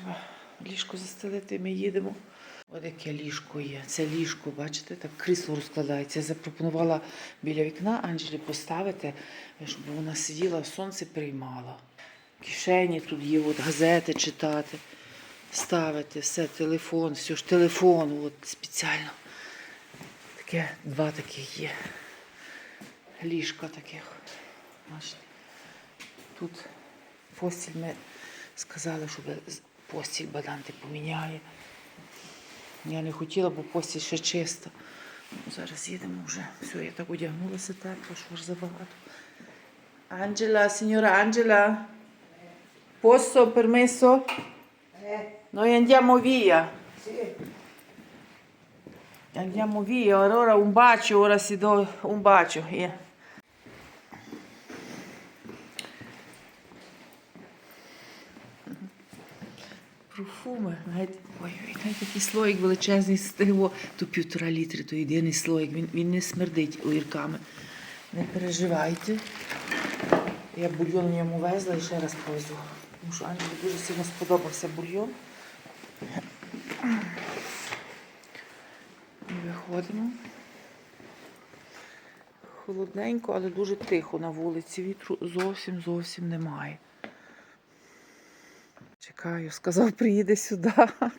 треба ліжко застелити, ми їдемо. Ось яке ліжко є. Це ліжко, бачите, так крісло розкладається. Я запропонувала біля вікна Анджелі поставити, щоб вона сиділа, сонце приймала. Кишені тут є, от, газети читати, ставити, все, телефон, все ж телефон, от спеціально. Таке, два таких є. Ліжка таких. Бачите. Тут постіль ми сказали, щоб постіль Баданти поміняє. Я не хотіла, бо постіль ще чиста. Ну, зараз їдемо вже. Все, я так одягнулася тепло, що ж забагато. Анджела, signora Angela, posso, permesso? Noi andiamo. Andiamo via, allora un bacio, ora si do un bacio. Yeah. Парфуми, навіть, ой, навіть такий слоїк величезний з того, то півтора літри, то єдиний слоїк, він, він не смердить огірками. Не переживайте. Я бульйон в ньому везла і ще раз повезу. Тому що Анжелі дуже сильно сподобався бульйон. І виходимо. Холодненько, але дуже тихо на вулиці. Вітру зовсім зовсім немає. Чекаю, сказав, приїде сюди. Там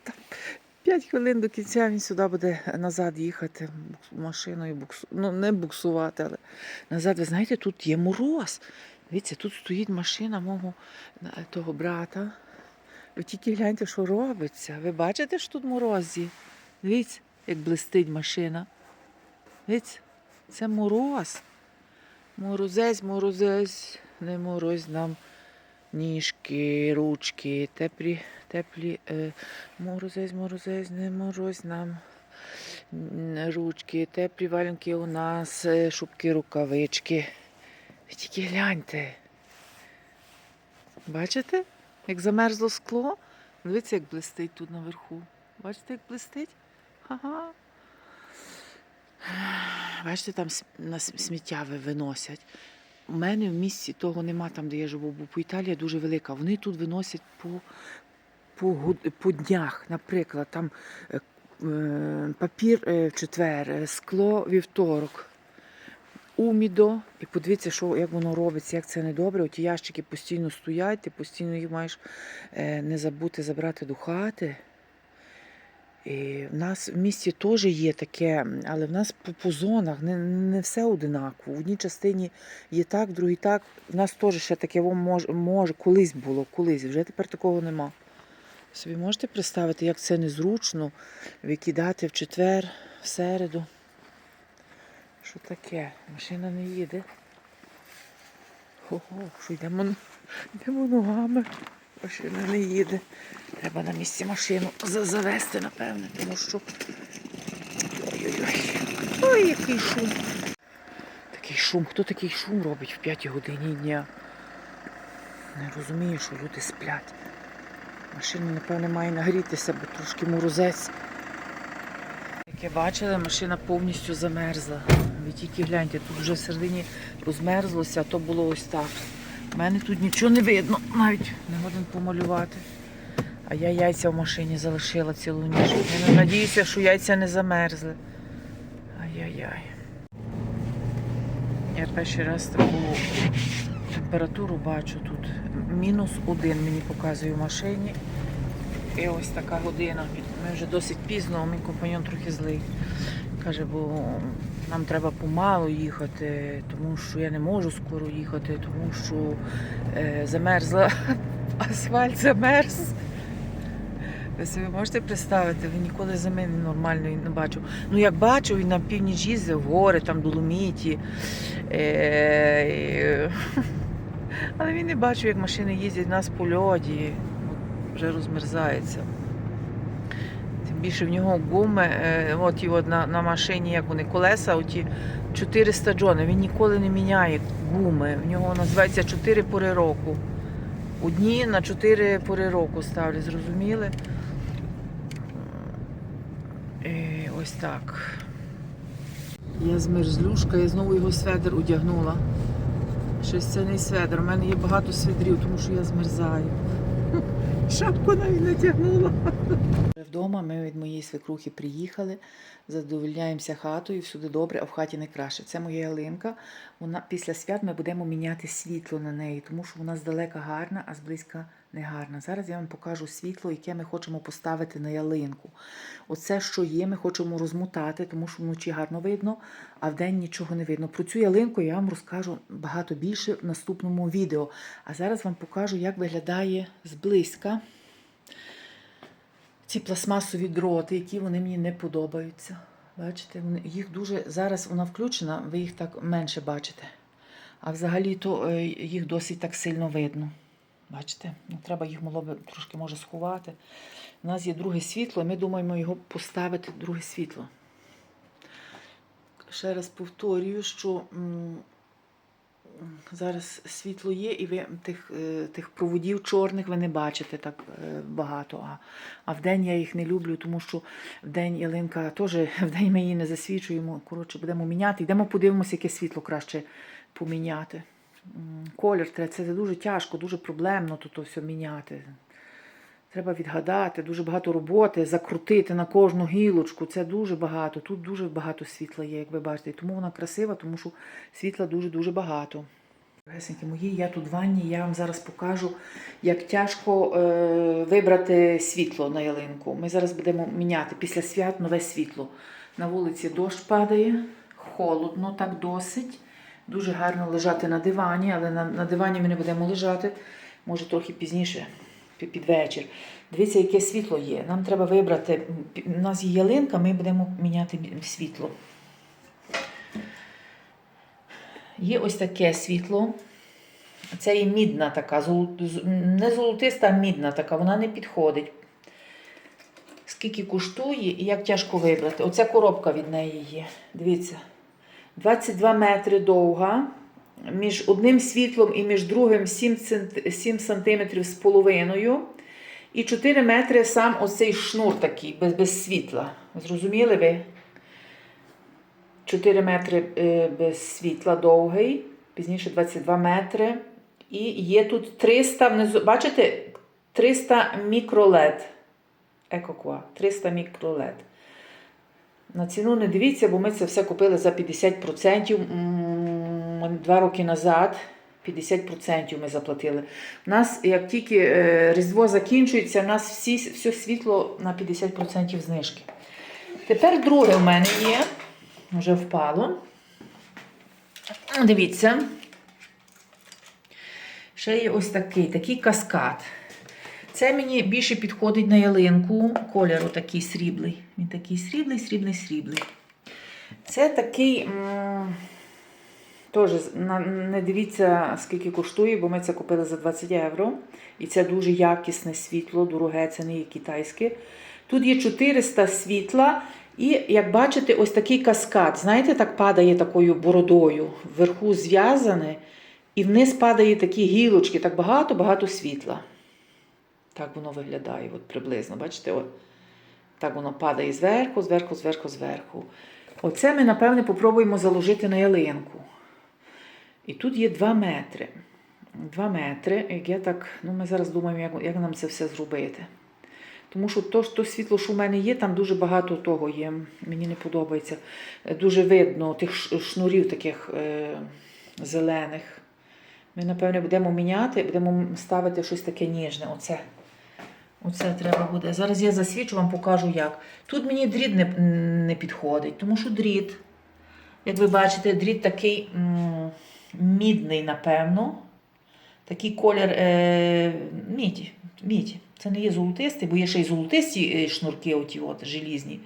П'ять хвилин до кінця він сюди буде назад їхати машиною, буксу... ну не буксувати, але назад. Ви знаєте, тут є мороз. Дивіться, тут стоїть машина мого того брата. Ви тільки гляньте, що робиться. Ви бачите, що тут мороз є? Дивіться, як блистить машина. Дивіться, це мороз. Морозець, морозець, не морозь нам ніжки, ручки, теплі, теплі, е, морозець, морозець, не морозь нам. Ручки, теплі валенки у нас, е, шубки, рукавички. Ви Тільки гляньте. Бачите, як замерзло скло? Дивіться, як блистить тут наверху. Бачите, як блистить? Ага. Бачите, там сміття виносять. У мене в місті того нема там, де я живу, бо по Італія дуже велика. Вони тут виносять по, по, по днях. Наприклад, там е, е, папір е, в четвер, е, скло вівторок. Умідо, і подивіться, що, як воно робиться, як це недобре. Оті ящики постійно стоять, ти постійно їх маєш е, не забути забрати до хати. І в нас в місті теж є таке, але в нас по, по зонах не, не все одинаково. В одній частині є так, в другій так. В нас теж ще таке во, мож, може, колись було, колись, вже тепер такого нема. Собі можете представити, як це незручно викидати в четвер, в середу. Що таке? Машина не їде. Ого, що йдемо, йдемо ногами. Машина не їде. Треба на місці машину завести, напевне, тому що. Ой-ой-ой. Ой, який шум. Такий шум. Хто такий шум робить в 5 годині дня? Не розумію, що люди сплять. Машина, напевне, має нагрітися, бо трошки морозець. Як я бачила, машина повністю замерзла. Ви тільки гляньте, тут вже всередині розмерзлося, а то було ось так. У мене тут нічого не видно, навіть не годен помалювати. А я яйця в машині залишила цілу ніч. Я надіюся, що яйця не замерзли. Ай-яй-яй. Я перший раз таку температуру бачу тут. Мінус один мені показує в машині. І ось така година. Ми вже досить пізно, мій компаньон трохи злий. Каже, бо нам треба помалу їхати, тому що я не можу скоро їхати, тому що е, замерзла асфальт замерз. Ви собі можете представити, ви ніколи зими нормальної не бачив. Ну як бачив, він на північ їздив гори, там Доломіті. Е, але він не бачив, як машини їздять в нас по льоді, вже розмерзається. Більше в нього гуми, е, от от на, на машині, як вони, колеса, оті 400 джона. Він ніколи не міняє гуми. В нього називається 4 пори року. Одні на 4 пори року ставлять, зрозуміли? І ось так. Я змерзлюшка, я знову його сведер одягнула. Щось це не сведер. У мене є багато сведрів, тому що я змерзаю. Шапку навіть натягнула. Вдома ми від моєї свекрухи приїхали, задовольняємося хатою, всюди добре, а в хаті не краще. Це моя ялинка. Вона після свят ми будемо міняти світло на неї, тому що вона здалека гарна, а зблизька не гарна. Зараз я вам покажу світло, яке ми хочемо поставити на ялинку. Оце, що є, ми хочемо розмотати, тому що вночі гарно видно, а вдень нічого не видно. Про цю ялинку я вам розкажу багато більше в наступному відео. А зараз вам покажу, як виглядає зблизька ці пластмасові дроти, які вони мені не подобаються. Бачите, їх дуже зараз вона включена, ви їх так менше бачите. А взагалі то е, їх досить так сильно видно. Бачите, ну, треба їх було б трошки може сховати. У нас є друге світло, і ми думаємо його поставити друге світло. Ще раз повторюю, що зараз світло є, і ви тих, е, тих проводів чорних ви не бачите так е, багато. А, а вдень я їх не люблю, тому що вдень ялинка теж вдень ми її не засвічуємо. Коротше, будемо міняти. Йдемо подивимося, яке світло краще поміняти. Колір це дуже тяжко, дуже проблемно тут все міняти. Треба відгадати, дуже багато роботи, закрутити на кожну гілочку. Це дуже багато. Тут дуже багато світла є, як ви бачите. Тому вона красива, тому що світла дуже-дуже багато. Гесеньки мої, я тут в ванні, я вам зараз покажу, як тяжко е, вибрати світло на ялинку. Ми зараз будемо міняти після свят нове світло. На вулиці дощ падає, холодно, так досить. Дуже гарно лежати на дивані, але на, на дивані ми не будемо лежати, може трохи пізніше, пі- під вечір. Дивіться, яке світло є. Нам треба вибрати. У нас є ялинка, ми будемо міняти світло. Є ось таке світло. Це є мідна така, не золотиста, а мідна така, вона не підходить. Скільки коштує і як тяжко вибрати. Оця коробка від неї є. Дивіться. 22 метри довга. Між одним світлом і між другим 7, цент... 7 сантиметрів з половиною. І 4 метри сам оцей шнур такий, без, без світла. Зрозуміли ви? 4 метри е, без світла довгий, пізніше 22 метри. І є тут 300 внизу. Бачите? 300 мікролед. Екоква. 300 мікролед. На ціну не дивіться, бо ми це все купили за 50%. Два роки назад 50% ми заплатили. У нас, як тільки е, Різдво закінчується, у нас всі, все світло на 50% знижки. Тепер друге в мене є. Вже впало. Дивіться. Ще є ось такий, такий каскад. Це мені більше підходить на ялинку. Кольору такий сріблий. Він такий сріблий, сріблий, сріблий. Це такий. м, На- не дивіться, скільки коштує, бо ми це купили за 20 євро. І це дуже якісне світло, дороге, це не є китайське. Тут є 400 світла, і як бачите, ось такий каскад. Знаєте, так падає такою бородою. Вверху зв'язане, і вниз падає такі гілочки, так багато-багато світла. Так воно виглядає от приблизно. Бачите? От. Так воно падає зверху, зверху, зверху, зверху. Оце ми, напевне, попробуємо заложити на ялинку. І тут є 2 метри. 2 метри. Як я так, ну ми зараз думаємо, як, як нам це все зробити. Тому що то, то світло, що в мене є, там дуже багато того є. Мені не подобається. Е, Дуже видно тих шнурів таких е, зелених. Ми, напевне, будемо міняти, будемо ставити щось таке ніжне. Оце. Оце треба буде. Зараз я засвічу, вам покажу як. Тут мені дріт не, не підходить, тому що дріт, як ви бачите, дріт такий м, мідний, напевно. Такий колір е, міді. міді. Це не є золотистий, бо є ще й золотисті е, шнурки, оті от, желізні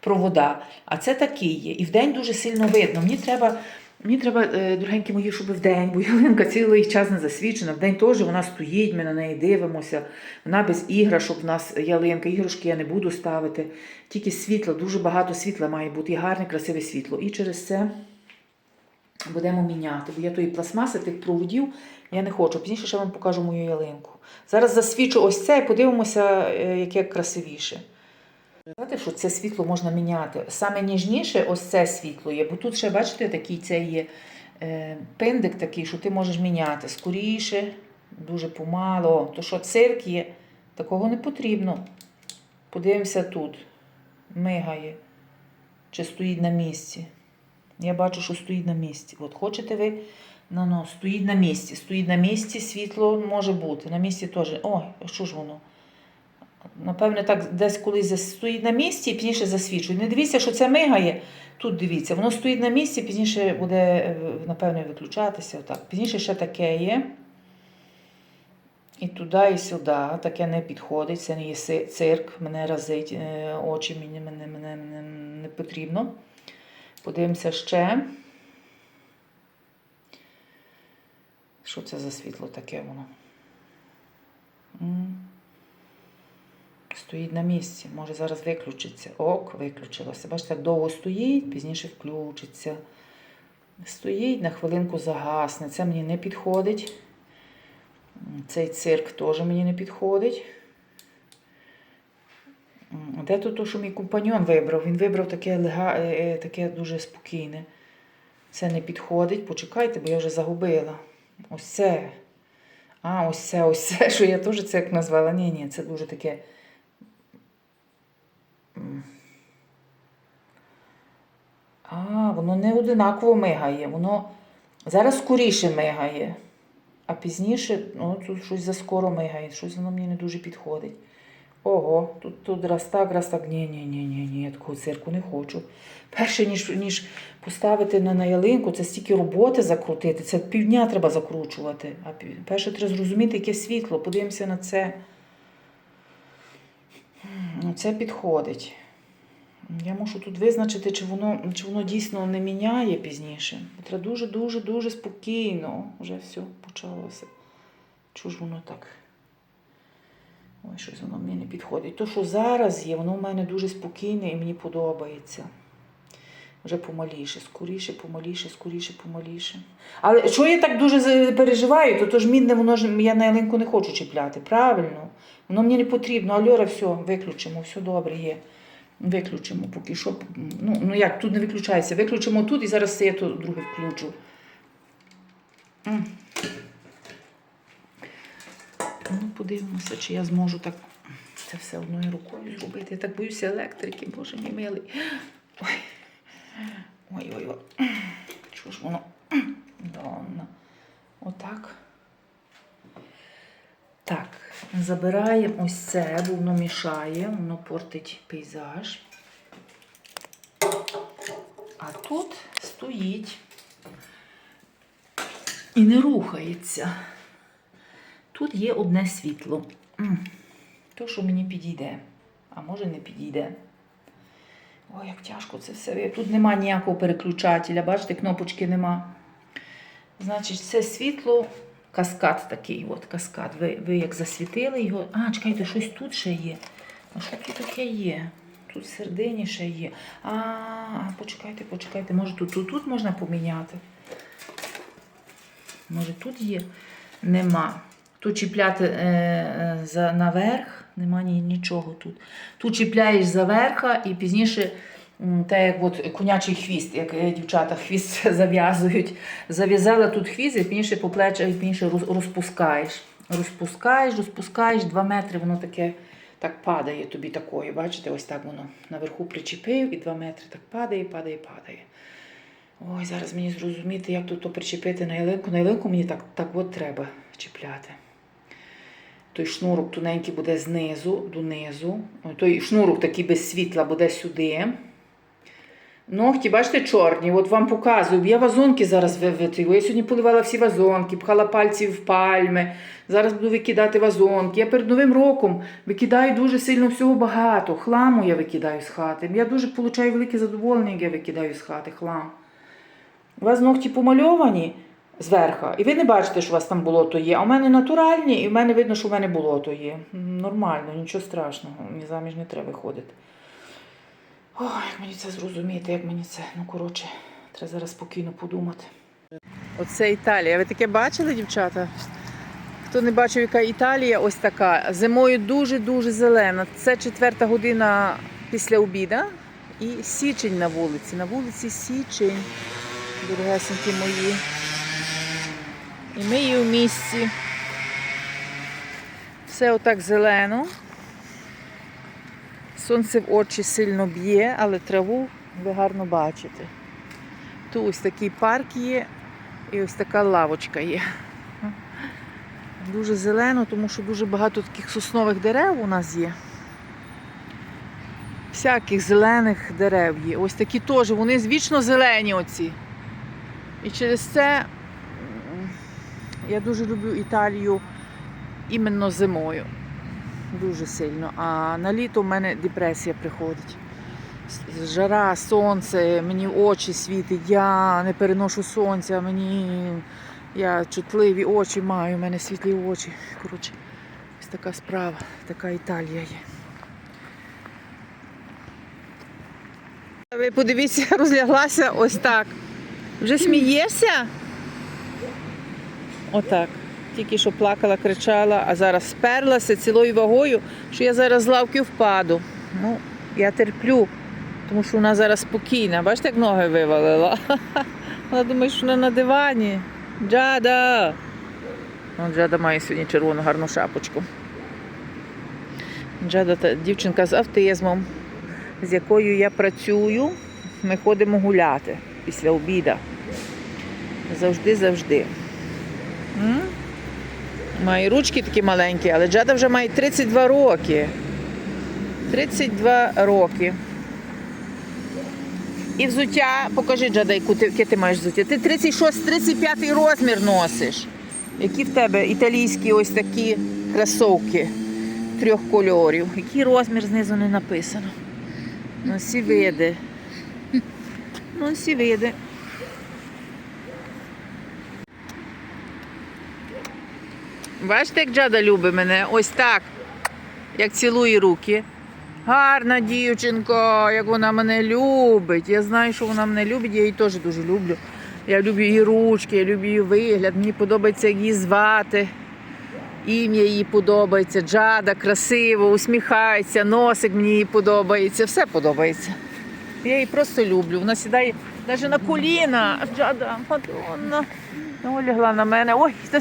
провода. А це такий є. І вдень дуже сильно видно. Мені треба, мені треба, е, дорогенькі мої, щоб вдень, бо ялинка цілий час не засвічена. Вдень теж вона стоїть, ми на неї дивимося. Вона без іграшок в нас ялинка. Іграшки я не буду ставити. Тільки світло, дуже багато світла має бути. І гарне, красиве світло. І через це будемо міняти. Бо я тої пластмаси, тих проводів я не хочу. Пізніше ще вам покажу мою ялинку. Зараз засвічу ось це і подивимося, е, яке красивіше. Знаєте, що це світло можна міняти. Саме ніжніше ось це світло є, бо тут ще, бачите, такий це є е, пиндик такий, що ти можеш міняти скоріше, дуже помало. То що цирк є, Такого не потрібно. Подивимося тут. Мигає. Чи стоїть на місці. Я бачу, що стоїть на місці. От хочете ви? Ну, ну, стоїть на місці. Стоїть на місці, світло може бути. На місці теж. Ой, що ж воно? Напевне, так десь колись стоїть на місці і пізніше засвічує. Не дивіться, що це мигає. Тут дивіться, воно стоїть на місці, пізніше буде, е, напевне, виключатися. Отак. Пізніше ще таке є. І туди, і сюди. Таке не підходить. Це не є цирк, мене разить, е, очі мені мене, мене, мене не потрібно. Подивимося ще. Що це за світло таке воно? Стоїть на місці, може зараз виключиться. Ок, виключилося. Бачите, довго стоїть, пізніше включиться. Стоїть, на хвилинку загасне. Це мені не підходить. Цей цирк теж мені не підходить. Де тут то, що мій компаньон вибрав? Він вибрав таке, лега... е, е, таке дуже спокійне. Це не підходить. Почекайте, бо я вже загубила. Ось це. А, ось це, ось це, що я теж це як назвала. Ні, ні, це дуже таке. А, воно не одинаково мигає. Воно зараз скоріше мигає. А пізніше, ну, тут щось заскоро мигає, щось воно мені не дуже підходить. Ого, тут, тут раз так, раз так. Ні, ні, ні, ні, ні, я такого цирку не хочу. Перше, ніж, ніж поставити на, на ялинку, це стільки роботи закрутити. Це півдня треба закручувати. А перше треба зрозуміти, яке світло. Подивимося на це. Ну, це підходить. Я мушу тут визначити, чи воно, чи воно дійсно не міняє пізніше. Треба дуже-дуже дуже спокійно. Вже все почалося. Чого ж воно так? Ой, щось воно мені не підходить. То, що зараз є, воно в мене дуже спокійне і мені подобається. Вже помаліше, скоріше, помаліше, скоріше, помаліше. Але що я так дуже переживаю, то, то ж мінне, воно ж я на ялинку не хочу чіпляти. Правильно. Воно мені не потрібно. Альора, все, виключимо, все добре є. Виключимо поки що. Ну, ну як, тут не виключається. Виключимо тут і зараз я то друге включу. Ну, подивимося, чи я зможу так це все одною рукою зробити. Я так боюся електрики, боже мій милий. Ой. Ой-ой-ой. Що ж воно? Донна. Отак. Так, забираємо ось це, бо воно мішає, воно портить пейзаж. А тут стоїть і не рухається. Тут є одне світло. То, що мені підійде, а може не підійде. Ой, як тяжко це все. Тут нема ніякого переключателя, бачите, кнопочки нема. Значить, це світло, каскад такий, от каскад. Ви, ви як засвітили його. А, чекайте, щось тут ще є. А що тут таке є? Тут всередині ще є. А, почекайте, почекайте. Може тут, тут, тут можна поміняти? Може тут є? Нема. Тут чіпляти е, е, за, наверх, нема ні, нічого тут. Тут чіпляєш за верха і пізніше, те, як от конячий хвіст, як е, дівчата хвіст зав'язують. Зав'язала тут хвіст і пізніше по плечах і розпускаєш. Розпускаєш, розпускаєш, два метри, воно таке так падає тобі такою. Бачите, ось так воно наверху причепив і два метри так падає, падає, падає. Ой, зараз мені зрозуміти, як тут то причепити на ялинку. На ялинку мені так, так от треба чіпляти. Той шнурок тоненький буде знизу донизу. Ой, Той шнурок такий без світла буде сюди. Ногті, бачите, чорні. От вам показую. Я вазонки зараз витягую. Я сьогодні поливала всі вазонки, пхала пальці в пальми. Зараз буду викидати вазонки. Я перед Новим роком викидаю дуже сильно всього багато. Хламу я викидаю з хати. Я дуже получаю велике задоволення, як я викидаю з хати хлам. У вас ногті помальовані зверху, і ви не бачите, що у вас там болото є. А у мене натуральні, і в мене видно, що в мене болото є. Нормально, нічого страшного. Мені заміж не треба виходити. Ой, як мені це зрозуміти, як мені це. Ну, коротше, треба зараз спокійно подумати. Оце Італія. Ви таке бачили, дівчата? Хто не бачив, яка Італія, ось така. Зимою дуже-дуже зелена. Це четверта година після обіда. І січень на вулиці. На вулиці січень, дорогесенькі мої. І ми є в місті. Все отак зелено. Сонце в очі сильно б'є, але траву ви гарно бачите. Тут ось такий парк є і ось така лавочка є. Дуже зелено, тому що дуже багато таких соснових дерев у нас є. Всяких зелених дерев є. Ось такі теж, вони вічно зелені оці. І через це я дуже люблю Італію іменно зимою. Дуже сильно. А на літо в мене депресія приходить. Жара, сонце, мені очі світить, я не переношу сонця, мені я чутливі очі маю, в мене світлі очі. Коротше, ось така справа, така Італія є. Ви подивіться, розляглася ось так. Вже смієшся? Отак. Тільки що плакала, кричала, а зараз сперлася цілою вагою, що я зараз з лавки впаду. Ну, я терплю, тому що вона зараз спокійна. Бачите, як ноги вивалила? Вона думає, що вона на дивані. Джада! Ну, Джада має сьогодні червону гарну шапочку. Джада та дівчинка з автизмом, з якою я працюю. Ми ходимо гуляти після обіда. Завжди, завжди. М? Має ручки такі маленькі, але Джада вже має 32 роки. 32 роки. І взуття, покажи, Джада, яку ти, яке ти маєш взуття. Ти 36-35 розмір носиш. Які в тебе італійські ось такі кросовки трьох кольорів. Який розмір знизу не написано. Ну, всі види. Ну, всі види. Бачите, як Джада любить мене? Ось так. Як цілує руки. Гарна дівчинка, як вона мене любить. Я знаю, що вона мене любить, я її теж дуже люблю. Я люблю її ручки, я люблю її вигляд. Мені подобається, як її звати. Ім'я їй подобається, Джада красиво, усміхається, носик мені їй подобається, все подобається. Я її просто люблю. Вона сідає навіть на коліна. Джада, Мадонна. Лягла на мене. Ой, та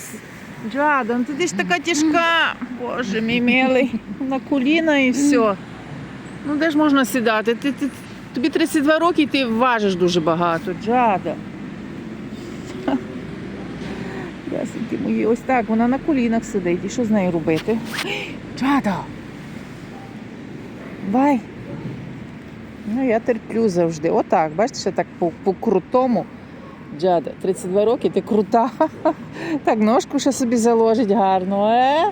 Джада, ну ти ж така тяжка. Боже мій милий. На коліна і все. Ну де ж можна сідати? Ти, ти, тобі 32 роки і ти важиш дуже багато. Джада. Мої, ось так, вона на колінах сидить. І що з нею робити? Джада! Бай! Ну, я терплю завжди. Отак, бачите, так по, по. Джада, 32 роки, ти крута. Так, ножку ще собі заложить гарно, е?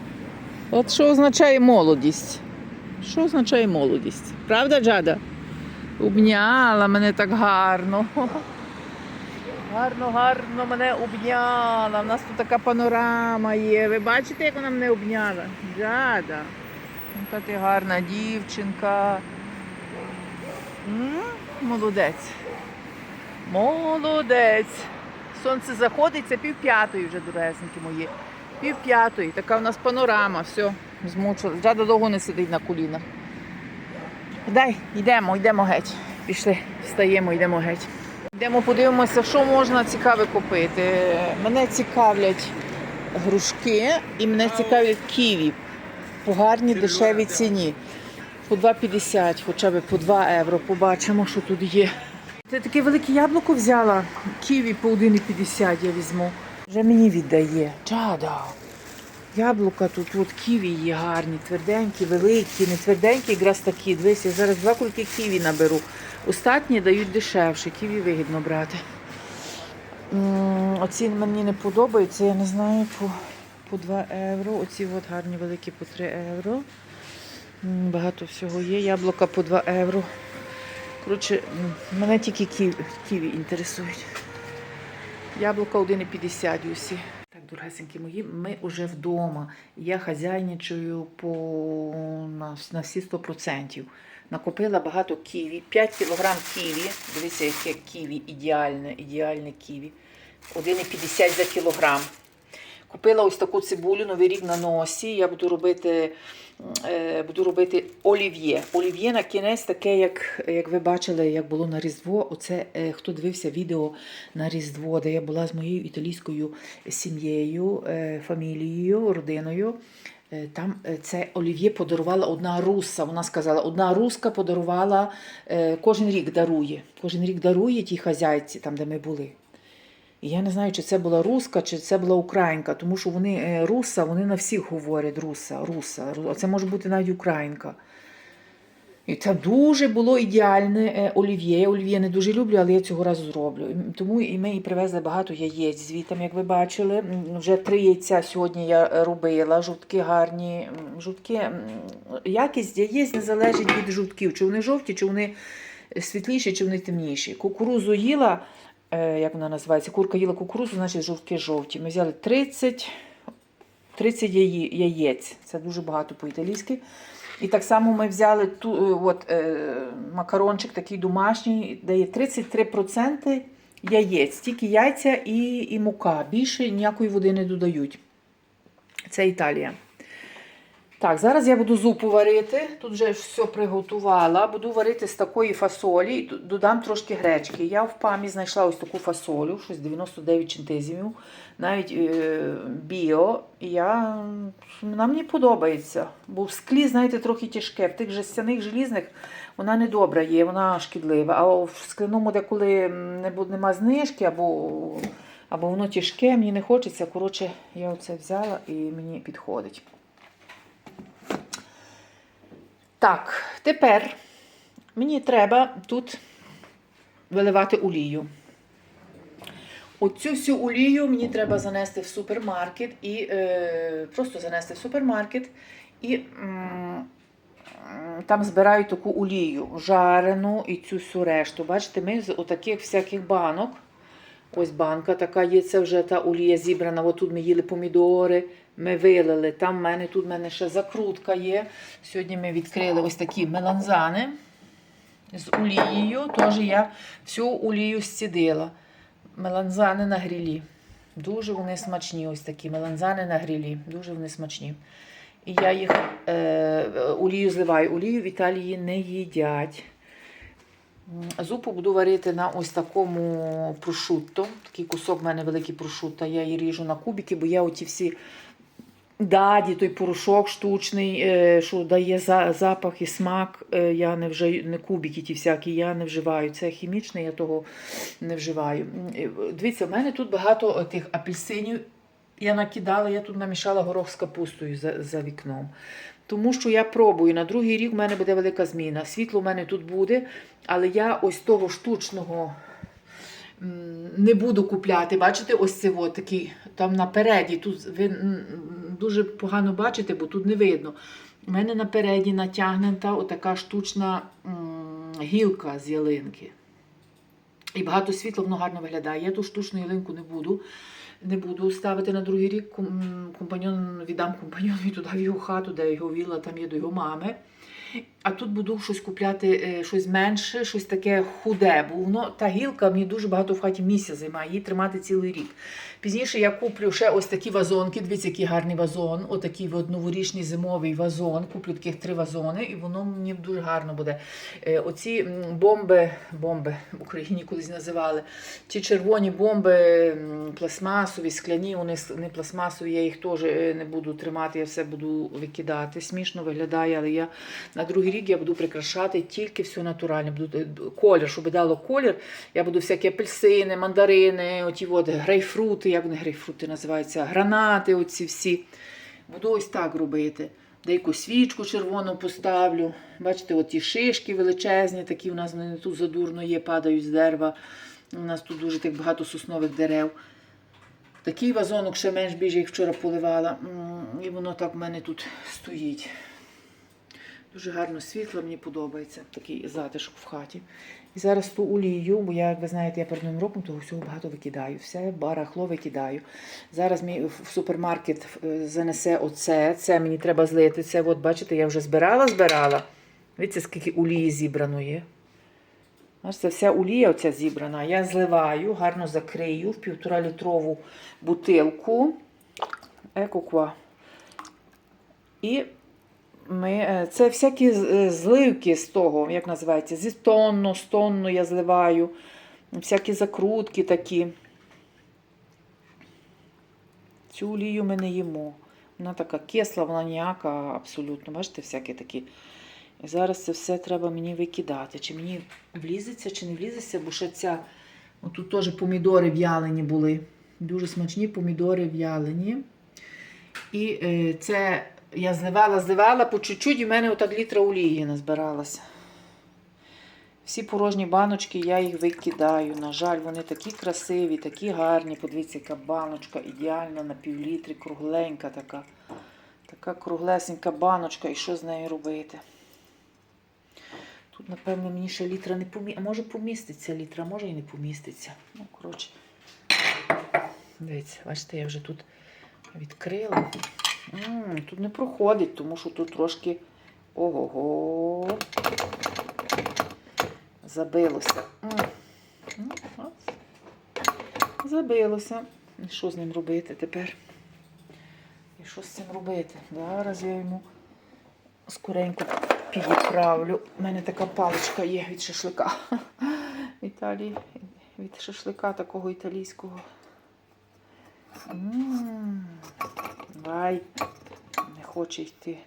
От що означає молодість? Що означає молодість? Правда, Джада? Обняла мене так гарно. Гарно, гарно мене обняла. У нас тут така панорама є. Ви бачите, як вона мене обняла? Джада. Яка ти гарна дівчинка. М? Молодець. Молодець. Сонце заходить, це пів п'ятої вже, доресенькі мої. Пів п'ятої. Така у нас панорама, все, змучила. Джада довго не сидить на колінах. Дай, йдемо, йдемо геть. Пішли, встаємо, йдемо геть. Йдемо подивимося, що можна цікаве купити. Мене цікавлять грушки і мене цікавлять ківі по гарній дешевій ціні. По 2,50, хоча б по 2 євро. Побачимо, що тут є. Ти таке велике яблуко взяла, ківі по 1,50 я візьму. Вже мені віддає. Чада. Яблука тут, от ківі є гарні, тверденькі, великі, не тверденькі, якраз такі. Дивись, я зараз два кульки ківі наберу. Остатні дають дешевше, ківі вигідно брати. Оці мені не подобаються, я не знаю, по, по 2 євро. Оці от гарні великі по 3 євро. Багато всього є. Яблука по 2 євро. Коротше, мене тільки ківі, ківі інтересують. Яблука 1,50 усі. Так, дорогесенькі мої, ми вже вдома. Я хазяйничаю по, на, на всі 100%. Накупила багато ківі, 5 кг ківі. Дивіться, яке ківі ідеальне, ідеальне ківі. 1,50 за кілограм. Купила ось таку цибулю, новий рік на носі. Я буду робити, е, буду робити олів'є. Олів'є на кінець таке, як, як ви бачили, як було на Різдво. Оце е, хто дивився відео на Різдво, де я була з моєю італійською сім'єю, е, фамілією, родиною. Там це олів'є подарувала одна руса. Вона сказала, одна руска подарувала, кожен рік дарує. Кожен рік дарує тій хазяйці, там, де ми були. І я не знаю, чи це була руска, чи це була українка, тому що вони е, руса, вони на всіх говорять руса, руса. А це може бути навіть українка. І це дуже було ідеальне е, олів'є. Я олів'є не дуже люблю, але я цього разу зроблю. Тому і ми і привезли багато яєць звітом, як ви бачили. Вже три яйця сьогодні я е, робила. Жовтки гарні. Жовтки, якість яєць не залежить від жовтків. Чи вони жовті, чи вони світліші, чи вони темніші. Кукурузу їла, як вона називається, курка їла кукурузу, значить жовтки жовті. Ми взяли 30, 30 яєць. Це дуже багато по-італійськи. І так само ми взяли ту, е, от, е, макарончик такий домашній, де є 33% яєць, тільки яйця і, і мука. Більше ніякої води не додають. Це Італія. Так, зараз я буду зупу варити. Тут вже все приготувала. Буду варити з такої фасолі. і Додам трошки гречки. Я в памі знайшла ось таку фасолю, щось 99 центизмів, навіть е, біо. Я, вона мені подобається. Бо в склі, знаєте, трохи тяжке. В тих жестяних желізних вона не добра є, вона шкідлива. А в скляному, де коли не нема знижки або, або воно тяжке, мені не хочеться. Коротше, я оце взяла і мені підходить. Так, тепер мені треба тут виливати олію. Оцю всю олію мені треба занести в супермаркет і е, просто занести в супермаркет і м, там збирають таку олію, жарену і цю всю решту. Бачите, ми з отаких всяких банок. Ось банка така є, це вже та олія зібрана. От тут ми їли помідори, ми вилили. Там в мене тут в мене ще закрутка є. Сьогодні ми відкрили ось такі меланзани з олією. Теж я всю олію зцідила. Меланзани на грілі. Дуже вони смачні, ось такі меланзани на грілі. Дуже вони смачні. І я їх е, олію зливаю. Олію в Італії не їдять. Зупу буду варити на ось такому прошутто. Такий кусок в мене великий прошутто. Я її ріжу на кубики, бо я оті всі даді, той порошок штучний, е, що дає запах і смак. е, Я не вже не кубики ті всякі, я не вживаю. Це хімічне, я того не вживаю. Е, Дивіться, в мене тут багато тих апельсинів. Я накидала, я тут намішала горох з капустою за, за вікном. Тому що я пробую, на другий рік в мене буде велика зміна. Світло в мене тут буде, але я ось того штучного не буду купляти. Бачите, ось це от такий там напереді. Тут ви дуже погано бачите, бо тут не видно. У мене напереді натягнута отака штучна гілка з ялинки. І багато світла воно гарно виглядає. Я ту штучну ялинку не буду. Не буду ставити на другий рік. Ком- Компаньон віддам компаньонові туди в його хату, де його віла, там є до його мами. А тут буду щось купляти, е, щось менше, щось таке худе, бо та гілка мені дуже багато в хаті місця займає, її тримати цілий рік. Пізніше я куплю ще ось такі вазонки. Дивіться, який гарний вазон. Отакий от новорічний зимовий вазон. Куплю таких три вазони, і воно мені дуже гарно буде. Е, Оці бомби, бомби в Україні колись називали. Ті червоні бомби пластмасові, скляні, вони не пластмасові, я їх теж е, не буду тримати, я все буду викидати. Смішно виглядає, але я на другий рік я буду прикрашати тільки все натуральне. Буду е, колір, щоб дало колір. Я буду всякі апельсини, мандарини, оті от грейпфрути, як вони грейпфрути називаються, гранати, оці всі. Буду ось так робити. Деяку свічку червону поставлю. Бачите, от ті шишки величезні, такі у нас вони тут задурно є, падають з дерева. У нас тут дуже так багато соснових дерев. Такий вазонок ще менш більше, як вчора поливала. І воно так в мене тут стоїть. Дуже гарно світло, мені подобається такий затишок в хаті. І зараз ту олію, бо я, як ви знаєте, я перед новим роком того всього багато викидаю. Все барахло викидаю. Зараз мій в супермаркет е, занесе оце. Це мені треба злити. Це, от бачите, я вже збирала, збирала. Дивіться, скільки олії зібрано є. Ось це вся олія оця зібрана. Я зливаю, гарно закрию в півтора літрову бутилку. Екоква. І ми, е, це всякі е, зливки з того, як називається, зі тонну, з тонну я зливаю, всякі закрутки такі. Цю олію ми не їмо. Вона така кисла, вона ніяка абсолютно. Бачите, всякі такі. І зараз це все треба мені викидати. Чи мені влізеться, чи не влізеться, бо ще ця. Тут теж помідори в'ялені були. Дуже смачні помідори в'ялені. І е, це я зливала, зливала по чуть-чуть, і в мене отак літра олії назбиралася. Всі порожні баночки я їх викидаю. На жаль, вони такі красиві, такі гарні. Подивіться, яка баночка ідеальна на півлітрі, кругленька така. Така круглесенька баночка, і що з нею робити? Тут, напевно, мені ще літра не поміститься. Може поміститься літра, може і не поміститься. Ну, коротше. Дивіться, бачите, я вже тут відкрила. М, тут не проходить, тому що тут трошки ого-го. Забилося. М. Ну. Забилося. І що з ним робити тепер? І що з цим робити? Зараз я йому скоренько підправлю. У мене така паличка є від шашлика. В Італії. Від шашлика такого італійського. М, Давай. Не хоче йти.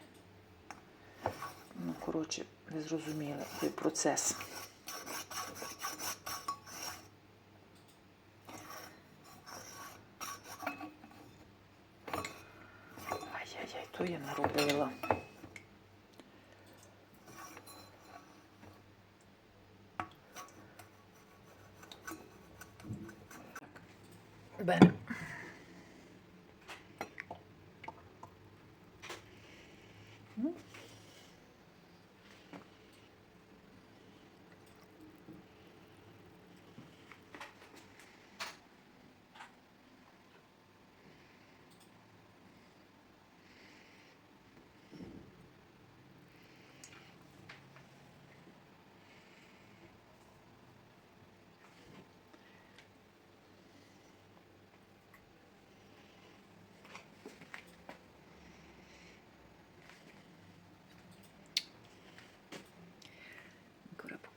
Ну, коротше, не зрозуміли той процес. Ай-яй-яй, то я наробила. Так. Беремо. Ну.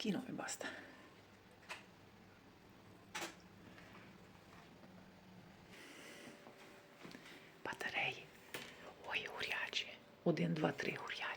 Pochino e basta. Батареї. Ой, гурячі. Один, два, три горячі.